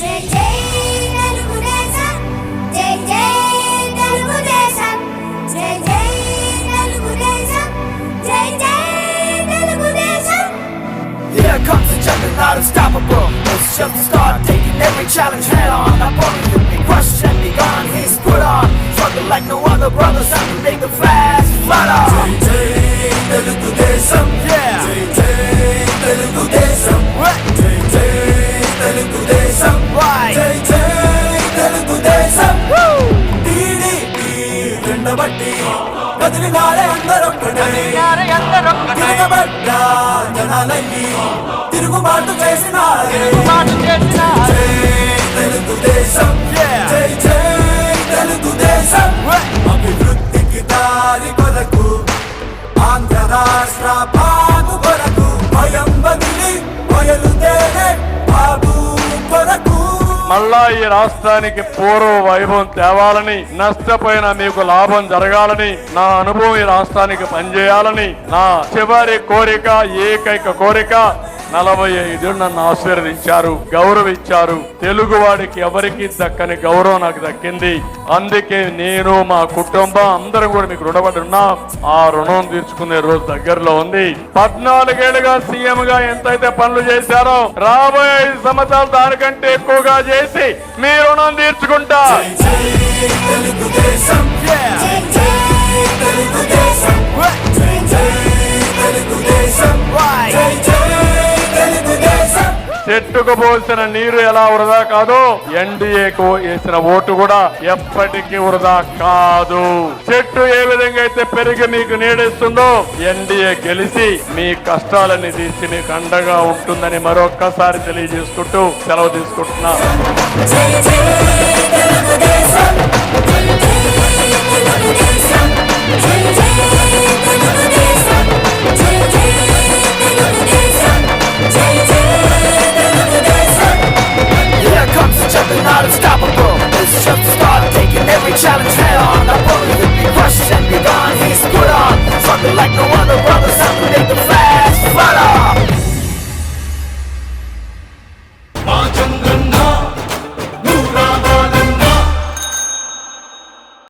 Here comes the juggernaut, unstoppable. It's just the start, taking every challenge head on. I'm born to be crushed and be gone, he's put on. Struggle like no other brother, time to make the fast flat on. జెండబట్టి కదిలినారే అందరొక్కడే తిరగబడ్డా జనాలయ్యి. తిరుగుబాటు చేసినారే. తెలుగుదేశం జై జై తెలుగుదేశం అభివృద్ధికి దారి కొరకు ఆంధ్ర రాష్ట్ర మళ్ళా ఈ రాష్ట్రానికి పూర్వ వైభవం తేవాలని నష్టపోయిన మీకు లాభం జరగాలని నా అనుభవం ఈ రాష్ట్రానికి పనిచేయాలని నా చివరి కోరిక ఏకైక కోరిక నలభై ఐదు నన్ను ఆశీర్వదించారు గౌరవించారు. తెలుగు వాడికి ఎవరికి దక్కని గౌరవం నాకు దక్కింది. అందుకే నేను మా కుటుంబం అందరం కూడా మీకు రుణపడి ఉన్నాం. ఆ రుణం తీర్చుకునే రోజు దగ్గరలో ఉంది. పద్నాలుగేళ్ళుగా సీఎం గా ఎంతైతే పనులు చేశారో రాబోయే ఐదు సంవత్సరాలు దానికంటే ఎక్కువగా చేసి మీ రుణం తీర్చుకుంటా. తెలుగుదేశం. చెట్టుకు పోసిన నీరు ఎలా వృధా కాదో ఎన్డీఏకు వేసిన ఓటు కూడా ఎప్పటికీ వృధా కాదు చెట్టు ఏ విధంగా అయితే పెరిగి మీకు నీడిస్తుందో ఎన్డీఏ గెలిచి మీ కష్టాలన్నీ తీసి మీకు అండగా ఉంటుందని మరొక్కసారి తెలియజేసుకుంటూ సెలవు తీసుకుంటున్నా challenge.